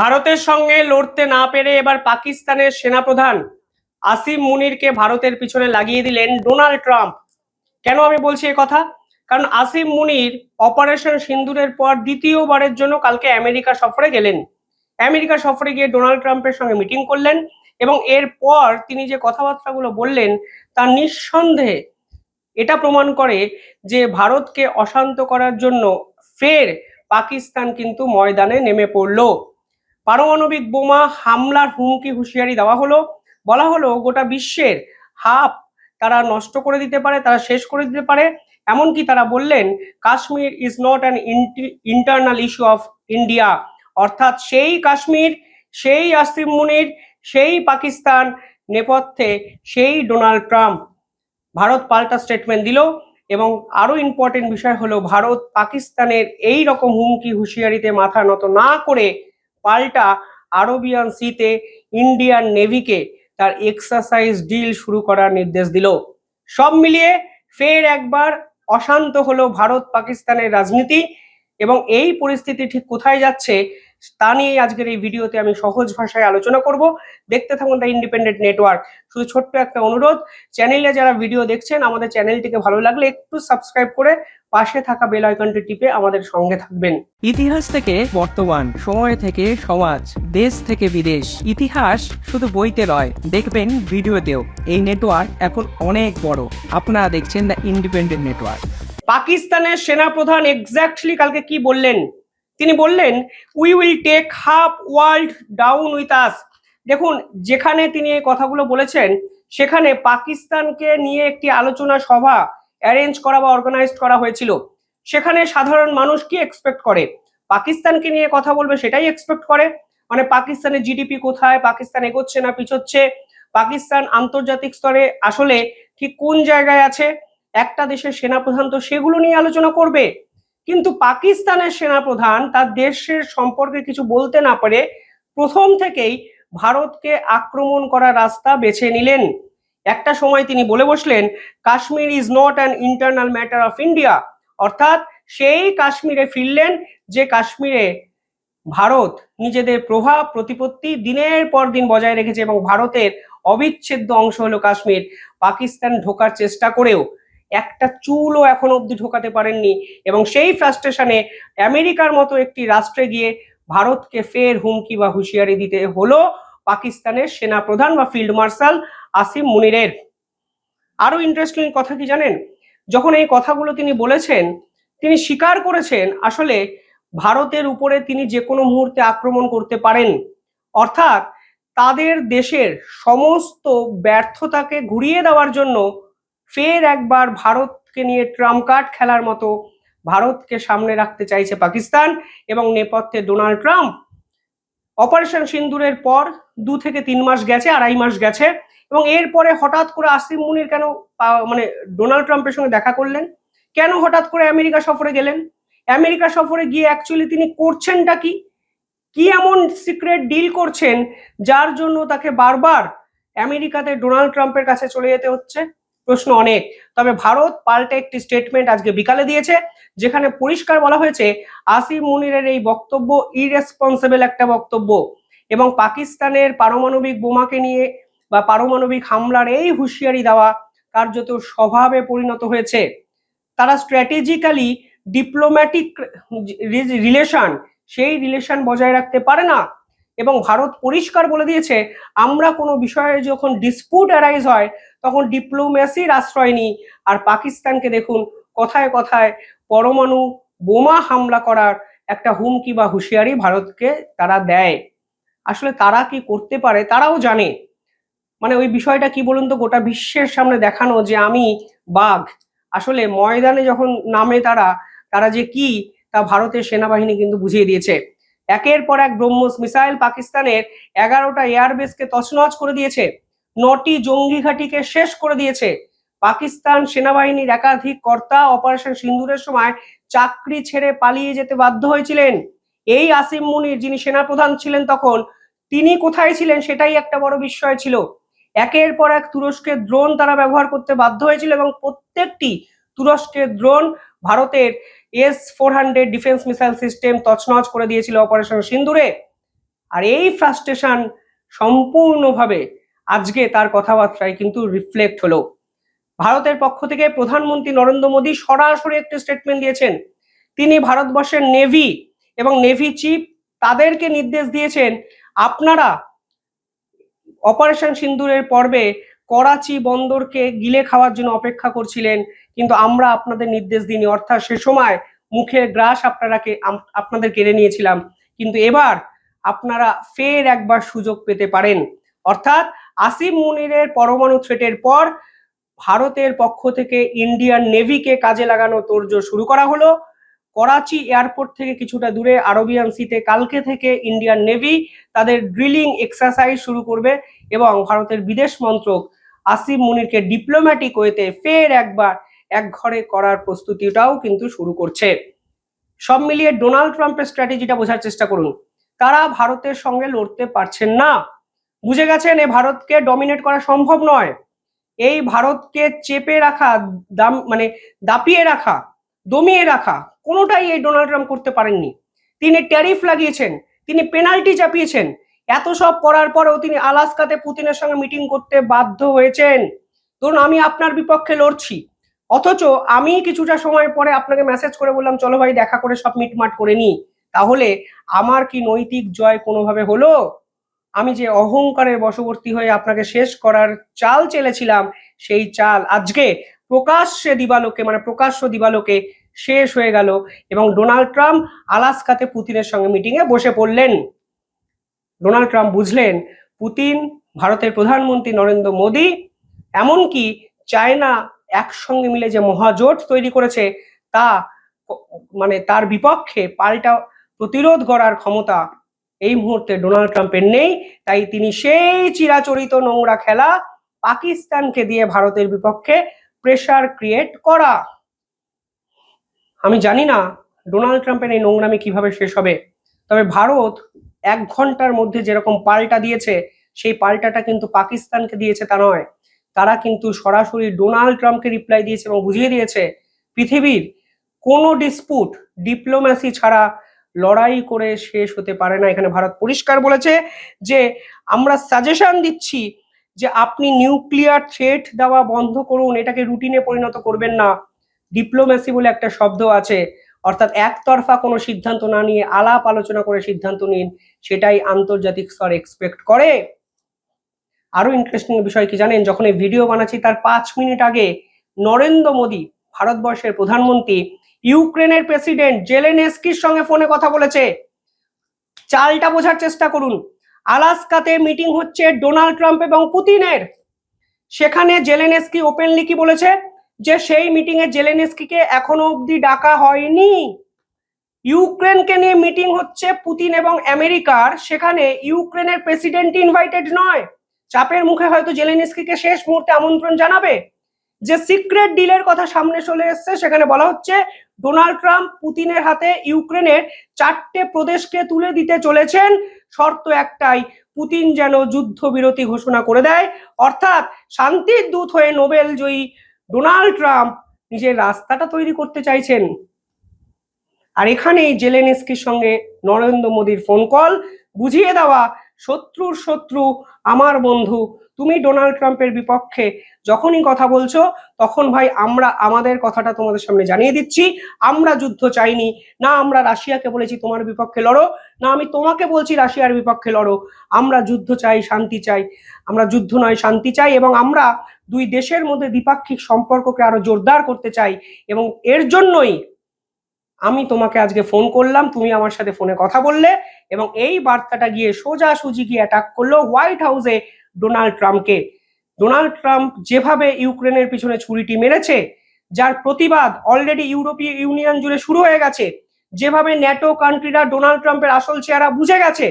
ভারতের সঙ্গে লড়তে না পেরে এবার পাকিস্তানের সেনাপ্রধান আসিম মুনিরকে ভারতের পিছনে লাগিয়ে দিলেন ডোনাল্ড ট্রাম্প। কেন আমি বলছি কথা? কারণ আসিম মুনির অপারেশন সিন্দুরের পর দ্বিতীয়বারের জন্য কালকে আমেরিকা সফরে গেলেন। আমেরিকা সফরে গিয়ে ডোনাল্ড ট্রাম্পের সঙ্গে মিটিং করলেন এবং এরপর তিনি যে কথাবার্তাগুলো বললেন তা নিঃসন্দেহে এটা প্রমাণ করে যে ভারতকে অশান্ত করার জন্য ফের পাকিস্তান কিন্তু ময়দানে নেমে পড়ল। পারমাণবিক বোমা হামলার হুমকি হুঁশিয়ারি দেওয়া হলো। বলা হলো, গোটা বিশ্বের হাফ তারা নষ্ট করে দিতে পারে, তারা শেষ করে দিতে পারে। এমনকি তারা বললেন, Kashmir is not an internal issue of India অর্থাৎ সেই কাশ্মীর, সেই আসিম মুনির, সেই পাকিস্তান নেপথ্যে সেই ডোনাল্ড ট্রাম্প। ভারত পাল্টা স্টেটমেন্ট দিল এবং আরও ইম্পর্টেন্ট বিষয় হলো, ভারত পাকিস্তানের এই রকম হুমকি হুঁশিয়ারিতে মাথা নত না করে পাল্টা আরবিয়ান সিতে ইন্ডিয়ান নেভিকে তার এক্সারসাইজ ডিল শুরু করার নির্দেশ দিল। সব মিলিয়ে ফের একবার অশান্ত হলো ভারত পাকিস্তানের রাজনীতি এবং এই পরিস্থিতি ঠিক কোথায় যাচ্ছে তা নিয়ে আজকের এই ভিডিওতে আমি সহজ ভাষায় আলোচনা করব। দেখতে থাকুন দ্য ইন্ডিপেন্ডেন্ট নেটওয়ার্ক। শুধু ছোট্ট একটা অনুরোধ চ্যানেলে যারা ভিডিও দেখছেন, আমাদের চ্যানেলটিকে ভালো লাগলে একটু সাবস্ক্রাইব করে পাশে থাকা বেল আইকনটি টিপে আমাদের সঙ্গে থাকবেন। ইতিহাস থেকে বর্তমান সময় থেকে সমাজ দেশ থেকে বিদেশ। ইতিহাস শুধু বইতে নয় দেখবেন ভিডিওতেও। এই নেটওয়ার্ক এখন অনেক বড়। আপনারা দেখছেন দ্য ইন্ডিপেন্ডেন্ট নেটওয়ার্ক পাকিস্তানের সেনাপ্রধান এক্স্যাক্টলি কালকে কি বললেন? তিনি বললেন we will take half world down with us দেখুন যেখানে তিনি এই কথাগুলো বলেছেন সেখানে পাকিস্তানকে নিয়ে একটি আলোচনা সভা অ্যারেঞ্জ করা বা অর্গানাইজ করা হয়েছিল। সেখানে সাধারণ মানুষ কি এক্সপেক্ট করে? পাকিস্তানকে নিয়ে কথা বলবে সেটাই এক্সপেক্ট করে? মানে পাকিস্তানের জিডিপি কোথায়? পাকিস্তান এগোচ্ছে না পিছোচ্ছে? পাকিস্তান আন্তর্জাতিক স্তরে আসলে ঠিক কোন জায়গায় আছে? একটা দেশের সেনাপ্রধান তো সেগুলো নিয়ে আলোচনা করবে। কিন্তু পাকিস্তানের সেনাপ্রধান তার দেশের সম্পর্কে কিছু বলতে না পারে প্রথম থেকেই ভারতকে আক্রমণ করার রাস্তা বেছে নিলেন। একটা সময় তিনি বলে বসলেন, Kashmir is not an internal matter of India অর্থাৎ সেই কাশ্মীরে ফিরলেন যে কাশ্মীরে ভারত নিজেদের প্রভাব, প্রতিপত্তি দিনের পর দিন বজায় রেখেছে এবং ভারতের অবিচ্ছেদ্য অংশ হলো কাশ্মীর। পাকিস্তান ঢোকার চেষ্টা করেও একটা চুলও এখন অবধি ঢোকাতে পারেননি এবং সেই ফ্রাস্ট্রেশনে আমেরিকার মতো একটি রাষ্ট্রে গিয়ে ভারতকে ফের হুমকি বা হুঁশিয়ারি দিতে হলো পাকিস্তানের সেনা প্রধান বা ফিল্ড মার্শাল আসিম মুনিরের। আরও ইন্টারেস্টিং কথা কি জানেন? যখন এই কথাগুলো তিনি বলেছেন, তিনি স্বীকার করেছেন, আসলে ভারতের উপরে তিনি যে কোনো মুহূর্তে আক্রমণ করতে পারেন। অর্থাৎ তাদের দেশের সমস্ত ব্যর্থতাকে ঘুরিয়ে দেওয়ার জন্য ফের একবার ভারতকে নিয়ে ট্রাম্প কার্ড খেলার মতো ভারতকে সামনে রাখতে চাইছে পাকিস্তান এবং নেপথ্যে ডোনাল্ড ট্রাম্প। অপারেশন সিন্দুরের পর দু থেকে তিন মাস গেছে, আড়াই মাস গেছে। এবং এরপরে হঠাৎ করে আসিম মুনির কেন মানে ডোনাল্ড ট্রাম্পের সঙ্গে দেখা করলেন? কেন হঠাৎ করে আমেরিকা সফরে গেলেন? আমেরিকা সফরে গিয়ে অ্যাকচুয়ালি তিনি করছেনটা কি? কি এমন সিক্রেট ডিল করছেন যার জন্য তাকে বারবার আমেরিকাতে ডোনাল্ড ট্রাম্পের কাছে চলে যেতে হচ্ছে? প্রশ্ন অনেক। তবে ভারত পাল্টে একটি স্টেটমেন্ট আজকে বিকালে দিয়েছে, যেখানে পরিষ্কার বলা হয়েছে আসিম মুনিরের এই বক্তব্য ইরেসপন্সিবল একটা বক্তব্য এবং পাকিস্তানের পারমাণবিক বোমাকে নিয়ে বা পারমাণবিক হামলার এই হুঁশিয়ারি দেওয়া কার্যত স্বভাবে পরিণত হয়েছে। তারা স্ট্র্যাটেজিক্যালি ডিপ্লোম্যাটিক রিলেশন সেই রিলেশন বজায় রাখতে পারে না। এবং ভারত পরিষ্কার বলে দিয়েছে, আমরা কোনো বিষয়ে যখন ডিসপুট অ্যারাইজ হয়, তখন ডিপ্লোম্যাসির আশ্রয় নিই। আর পাকিস্তানকে দেখুন, কথায় কথায় পরমাণু বোমা হামলা করার একটা হুমকি বা হুঁশিয়ারি ভারতকে তারা দেয়। আসলে তারা কি করতে পারে, তারাও জানে। মানে ওই বিষয়টা কি বলুন তো, গোটা বিশ্বের সামনে দেখানো যে আমি বাঘ। আসলে ময়দানে যখন নামে তারা তারা যে কি, তা ভারতের সেনাবাহিনী কিন্তু বুঝিয়ে দিয়েছে। একের পর এক ব্রহ্মস মিসাইল পাকিস্তানের এগারোটা এয়ারবেসকে তছনছ করে দিয়েছে। নটি জঙ্গি ঘাঁটিকে শেষ করে দিয়েছে। পাকিস্তান সেনাবাহিনীর একাধিক কর্তা অপারেশন সিন্দুরের সময় চাকরি ছেড়ে পালিয়ে যেতে বাধ্য হয়েছিলেন। এই আসিম মুনির যিনি সেনাপ্রধান ছিলেন তখন, তিনি কোথায় ছিলেন সেটাই একটা বড় বিস্ময় ছিল। একের পর এক তুরস্কের ড্রোন তারা ব্যবহার করতে বাধ্য হয়েছিল এবং প্রত্যেকটি তুরস্কের ড্রোন ভারতের S four hundred defence missile system তছনছ করে দিয়েছিল অপারেশন সিন্দুরে। আর এই ফ্রাস্ট্রেশন সম্পূর্ণভাবে আজকে তার কথাবার্তায় কিন্তু রিফ্লেক্ট হলো। ভারতের পক্ষ থেকে প্রধানমন্ত্রী নরেন্দ্র মোদী সরাসরি একটি স্টেটমেন্ট দিয়েছেন। তিনি ভারতবর্ষের নেভি এবং নেভি চিফ তাদেরকে নির্দেশ দিয়েছেন, আপনারা অপারেশন সিন্দুরের পর্বে করাচি বন্দরকে গিলে খাওয়ার জন্য অপেক্ষা করছিলেন, কিন্তু আমরা আপনাদের নির্দেশ দিইনি। অর্থাৎ সে সময় মুখের গ্রাস আপনারাকে আপনাদের কেড়ে নিয়েছিলাম। কিন্তু এবার আপনারা ফের একবার সুযোগ পেতে পারেন। অর্থাৎ আসিম মুনিরের পরমাণু থ্রেটের পর ভারতের পক্ষ থেকে ইন্ডিয়ান নেভিকে কাজে লাগানো তোড়জোড় শুরু করা হলো। করাচি এয়ারপোর্ট থেকে কিছুটা দূরে আরবিয়ান সিতে কালকে থেকে ইন্ডিয়ান নেভি তাদের ড্রিলিং এক্সারসাইজ শুরু করবে এবং ভারতের বিদেশ মন্ত্রক আসিম মুনিরকে ডিপ্লোম্যাটিক ওয়েতে ফের একবার এক ঘরে করার প্রস্তুতিটাও কিন্তু শুরু করছে। সব মিলিয়ে ডোনাল্ড ট্রাম্পের স্ট্র্যাটেজিটা বোঝার চেষ্টা করুন। তারা ভারতের সঙ্গে লড়তে পারছেন না। বুঝে গেছেন, এ ভারতকে ডমিনেট করা সম্ভব নয়। এই ভারতকে চেপে রাখা, দাম মানে দাপিয়ে রাখা, দমিয়ে রাখা কোনোটাই এই ডোনাল্ড ট্রাম্প করতে পারেননি। তিনি ট্যারিফ লাগিয়েছেন, তিনি পেনাল্টি চাপিয়েছেন। এত সব করার পরেও তিনি আলাস্কাতে পুতিনের সঙ্গে মিটিং করতে বাধ্য হয়েছেন। ধরুন, আমি আপনার বিপক্ষে লড়ছি, অথচ আমি কিছুটা সময় পরে আপনাকে মেসেজ করে বললাম, চলো ভাই, দেখা করে সব মিটমাট করে নি। তাহলে আমার কি নৈতিক জয় কোনোভাবে হলো? আমি যে অহংকারের বশবর্তী হয়ে আপনাকে শেষ করার চাল চেলেছিলাম, সেই চাল আজকে প্রকাশ্যে দিবালোকে মানে প্রকাশ্য দিবালোকে শেষ হয়ে গেল এবং ডোনাল্ড ট্রাম্প আলাস্কাতে পুতিনের সঙ্গে মিটিংয়ে বসে পড়লেন। ডোনাল্ড ট্রাম্প বুঝলেন, পুতিন ভারতের প্রধানমন্ত্রী নরেন্দ্র মোদী, এমনকি চায়না একসঙ্গে মিলে যে মহাজোট তৈরি করেছে, তা মানে তার বিপক্ষে পাল্টা প্রতিরোধ করার ক্ষমতা এই মুহূর্তে ডোনাল্ড ট্রাম্পের নেই। তাই তিনি সেই চিরাচরিত নোংরা খেলা পাকিস্তানকে দিয়ে ভারতের বিপক্ষে প্রেসার ক্রিয়েট করা। আমি জানি না ডোনাল্ড ট্রাম্পের এই নোংরামি কীভাবে শেষ হবে, তবে ভারত এক ঘণ্টার মধ্যে যেরকম পাল্টা দিয়েছে, সেই পাল্টাটা কিন্তু পাকিস্তানকে দিয়েছে তা নয়। তারা কিন্তু সরাসরি ডোনাল্ড ট্রাম্পকে রিপ্লাই দিয়েছে এবং বুঝিয়ে দিয়েছে, পৃথিবীর কোনো ডিসপুট ডিপ্লোম্যাসি ছাড়া লড়াই করে শেষ হতে পারে না। এখানে ভারত পরিষ্কার বলেছে যে, আমরা সাজেশন দিচ্ছি যে, আপনি নিউক্লিয়ার থ্রেট দেওয়া বন্ধ করুন, এটাকে রুটিনে পরিণত করবেন না। ডিপ্লোম্যাসি বলে একটা শব্দ আছে, অর্থাৎ একতরফা কোনো সিদ্ধান্ত না নিয়ে আলাপ আলোচনা করে সিদ্ধান্ত নিন, সেটাই আন্তর্জাতিক স্তর এক্সপেক্ট করে। আরও ইন্টারেস্টিং বিষয় কি জানেন, যখন এই ভিডিও বানাচ্ছি, তার পাঁচ মিনিট আগে নরেন্দ্র মোদী, ভারতবর্ষের প্রধানমন্ত্রী, ইউক্রেনের প্রেসিডেন্ট জেলেনেস্কির সঙ্গে ফোনে কথা বলেছে। চালটা বোঝার চেষ্টা করুন। আলাস্কাতে মিটিং হচ্ছে ডোনাল্ড ট্রাম্প এবং পুতিনের। সেখানে জেলেনেস্কি ওপেনলি কি বলেছে? যে সেই মিটিং এ জেলেনেস্কিকে এখনও অবধি ডাকা হয়নি। ইউক্রেনকে নিয়ে মিটিং হচ্ছে পুতিন এবং আমেরিকার। সেখানে ইউক্রেনের প্রেসিডেন্ট ইনভাইটেড নয়। চাপের মুখে হয়তো জেলেনেস্কিকে শেষ মুহূর্তে আমন্ত্রণ জানাবে। যে সিক্রেট ডিলের কথা সামনে চলে এসছে, সেখানে বলা হচ্ছে ডোনাল্ড ট্রাম্প পুতিনের হাতে ইউক্রেনের চারটে প্রদেশকে তুলে দিতে চলেছেন। শর্ত একটাই, পুতিন যেন যুদ্ধবিরতি ঘোষণা করে দেয়। অর্থাৎ শান্তির দূত হয়ে নোবেল জয়ী ডোনাল্ড ট্রাম্প নিজের রাস্তাটা তৈরি করতে চাইছেন। আর এখানেই জেলেনেস্কির সঙ্গে নরেন্দ্র মোদীর ফোন কল। বুঝিয়ে দেওয়া, শত্রুর শত্রু, আমার বন্ধু, তুমি ডোনাল্ড ট্রাম্পের বিপক্ষে যখনই কথা বলছো, তখন ভাই আমরা, আমাদের কথাটা তোমাদের সামনে জানিয়ে দিচ্ছি। আমরা যুদ্ধ চাইনি, না আমরা রাশিয়াকে বলেছি তোমার বিপক্ষে লড়ো, না আমি তোমাকে বলছি রাশিয়ার বিপক্ষে লড়ো। আমরা যুদ্ধ চাই, শান্তি চাই। আমরা যুদ্ধ নয়, শান্তি চাই এবং আমরা দুই দেশের মধ্যে দ্বিপাক্ষিক সম্পর্ককে আরও জোরদার করতে চাই এবং এর জন্যই আমি তোমাকে আজকে ফোন করলাম, তুমি আমার সাথে ফোনে কথা বললে এবং এই বার্তাটা গিয়ে সোজাসুজি গিয়ে অ্যাটাক করল হোয়াইট হাউসে ডোনাল্ড ট্রাম্পকে ডোনাল্ড ট্রাম্প যেভাবে ইউক্রেনের পিছনে ছুরিটি মেরেছে, যার প্রতিবাদ অলরেডি ইউরোপীয় ইউনিয়ন জুড়ে শুরু হয়ে গেছে, যেভাবে ন্যাটো কান্ট্রিরা ডোনাল্ড ট্রাম্পের আসল চেহারা বুঝে গেছে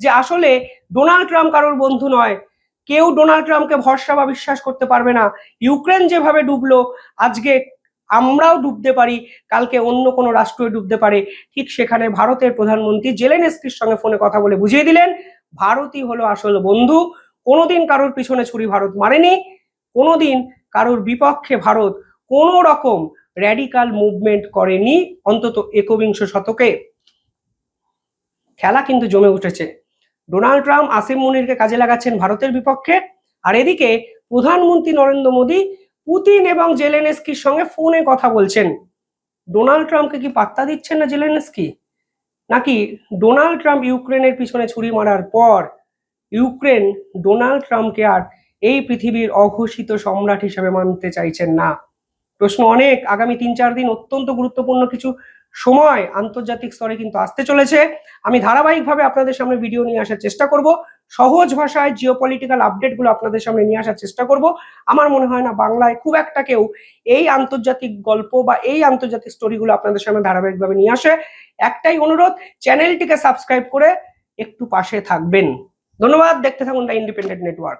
যে আসলে ডোনাল্ড ট্রাম্প কারোর বন্ধু নয় কেউ ডোনাল্ড ট্রাম্পকে ভরসা বা বিশ্বাস করতে পারবে না। ইউক্রেন যেভাবে ডুবলো, আজকে আমরাও ডুবতে পারি, কালকে অন্য কোনো রাষ্ট্র ডুবতে পারে। ঠিক সেখানে ভারতের প্রধানমন্ত্রী জেলেনেস্কির সঙ্গে ফোনে কথা বলে বুঝিয়ে দিলেন, ভারতই হলো আসল বন্ধু। কোনোদিন কারোর পিছনে ছুরি ভারত মারেনি, কোনোদিন কারোর বিপক্ষে ভারত কোনো রকম র্যাডিকাল মুভমেন্ট করেনি, অন্তত একবিংশ শতকে। খেলা কিন্তু জমে উঠেছে। ডোনাল্ড ট্রাম্প আসিম মুনিরকে কাজে লাগাচ্ছেন ভারতের বিপক্ষে। আর এদিকে প্রধানমন্ত্রী নরেন্দ্র মোদী পুতিন এবং জেলেনস্কির সঙ্গে ফোনে কথা বলছেন। ডোনাল্ড ট্রাম্পকে কি পাত্তা দিচ্ছেন না জেলেনস্কি? নাকি ডোনাল্ড ট্রাম্প ইউক্রেনের পিছনে ছুরি মারার পর ইউক্রেন ডোনাল্ড ট্রাম্পকে আর এই পৃথিবীর অঘোষিত সম্রাট হিসেবে মানতে চাইছেন না? প্রশ্ন অনেক। আগামী তিন চার দিন অত্যন্ত গুরুত্বপূর্ণ কিছু সময় আন্তর্জাতিক স্তরে কিন্তু আসতে চলেছে। আমি ধারাবাহিকভাবে আপনাদের সামনে ভিডিও নিয়ে আসার চেষ্টা করব। সহজ ভাষায় জিওপলিটিক্যাল আপডেটগুলো আপনাদের সামনে নিয়ে আসার চেষ্টা করব। আমার মনে হয় না বাংলায় খুব একটা কেউ এই আন্তর্জাতিক গল্প বা এই আন্তর্জাতিক স্টোরিগুলো আপনাদের সামনে ধারাবাহিকভাবে নিয়ে আসে। একটাই অনুরোধ চ্যানেলটিকে সাবস্ক্রাইব করে একটু পাশে থাকবেন। ধন্যবাদ, দেখতে থাকুন দ্য ইন্ডিপেন্ডেন্ট নেটওয়ার্ক